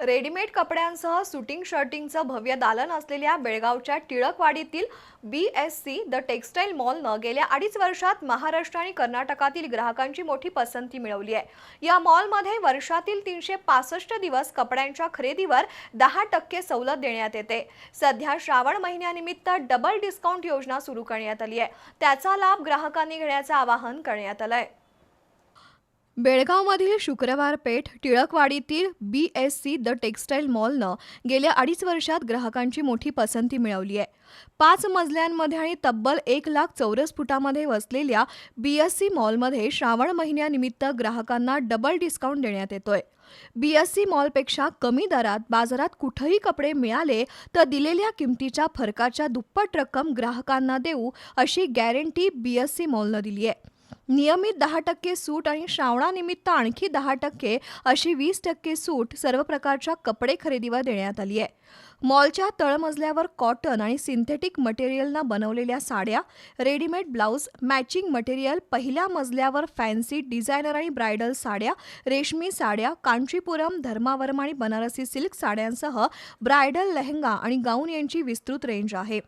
Readymade कपड्यांसह suiting शर्टिंगचं भव्य दालन असलेल्या बेळगावच्या टिळकवाडीतील B S C the textile मॉलनं गेल्या अडीच वर्षात महाराष्ट्र आणि कर्नाटकातील ग्राहकांची मोठी पसंती मिळवली आहे. या मॉलमध्ये वर्षातील तीनशे पासष्ट दिवस कपड्यांच्या खरेदीवर दहा टक्के सवलत देण्यात येते. सध्या श्रावण महिन्यानिमित्त डबल डिस्काउंट योजना सुरू करण्यात आली आहे. त्याचा लाभ ग्राहकांनी घेण्याचं आवाहन करण्यात आलं आहे बेळगावमधील Shukrawar Peth टिळकवाडीतील B S C the textile मॉलनं गेल्या अडीच वर्षात ग्राहकांची मोठी पसंती मिळवली आहे. पाच मजल्यांमध्ये आणि तब्बल एक लाख चौरस फुटामध्ये वसलेल्या बी एस सी मॉलमध्ये श्रावण महिन्यानिमित्त ग्राहकांना डबल डिस्काउंट देण्यात येतोय. बी एस सी मॉलपेक्षा कमी दरात बाजारात कुठंही कपडे मिळाले तर दिलेल्या किमतीच्या फरकाच्या दुप्पट रक्कम ग्राहकांना देऊ अशी गॅरंटी बी एस सी मॉलनं दिली आहे. नियमित दहा टक्के सूट आणि श्रावणानिमित्त आणखी दहा टक्के अशी वीस टक्के सूट सर्व प्रकारच्या कपडे खरेदीवर देण्यात आली आहे. मॉलच्या तळमजल्यावर कॉटन आणि सिंथेटिक मटेरियलनं बनवलेल्या साड्या रेडीमेड ब्लाऊज मॅचिंग मटेरियल पहिल्या मजल्यावर फॅन्सी डिझायनर आणि ब्रायडल साड्या रेशमी साड्या कांचीपुरम धर्मावरम आणि बनारसी सिल्क साड्यांसह ब्रायडल लेहंगा आणि गाऊन यांची विस्तृत रेंज आहे.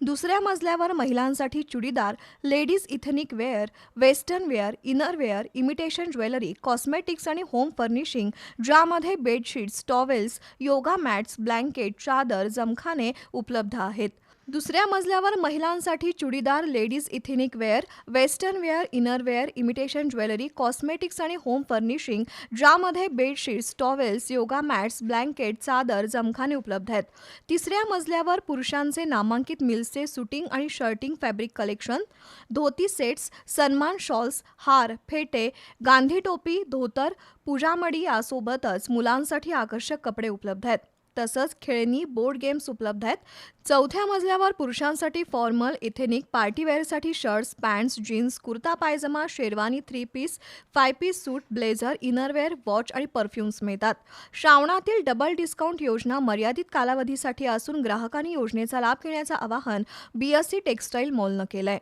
दुसऱ्या मजल्यावर महिलांसाठी churidar ladies ethnic wear western wear inner wear imitation jewellery cosmetics आणि होम फर्निशिंग ज्यामध्ये bedsheets towels yoga mats blanket चादर जमखाने उपलब्ध आहेत. दुसऱ्या मजल्यावर महिलांसाठी churidar ladies ethnic wear western wear inner wear imitation jewellery cosmetics आणि होम फर्निशिंग ज्यामध्ये bedsheets towels yoga mats blanket चादर जमखाने उपलब्ध आहेत. तिसऱ्या मजल्यावर पुरुषांचे नामांकित मिल्सचे सुटिंग आणि shirting fabric collection dhoti sets सन्मान शॉल्स हार फेटे गांधी टोपी धोतर पूजामडी यासोबतच मुलांसाठी आकर्षक कपडे उपलब्ध आहेत. तसंच खेळणी बोर्ड गेम्स उपलब्ध आहेत. चौथ्या मजल्यावर पुरुषांसाठी formal ethnic पार्टीवेअरसाठी shirts pants jeans kurta pyjama sherwani three piece five piece suit blazer innerwear watch आणि परफ्युम्स मिळतात. श्रावणातील डबल डिस्काउंट योजना मर्यादित कालावधीसाठी असून ग्राहकांनी योजनेचा लाभ घेण्याचं आवाहन बीएससी टेक्स्टाईल मॉलनं केलं आहे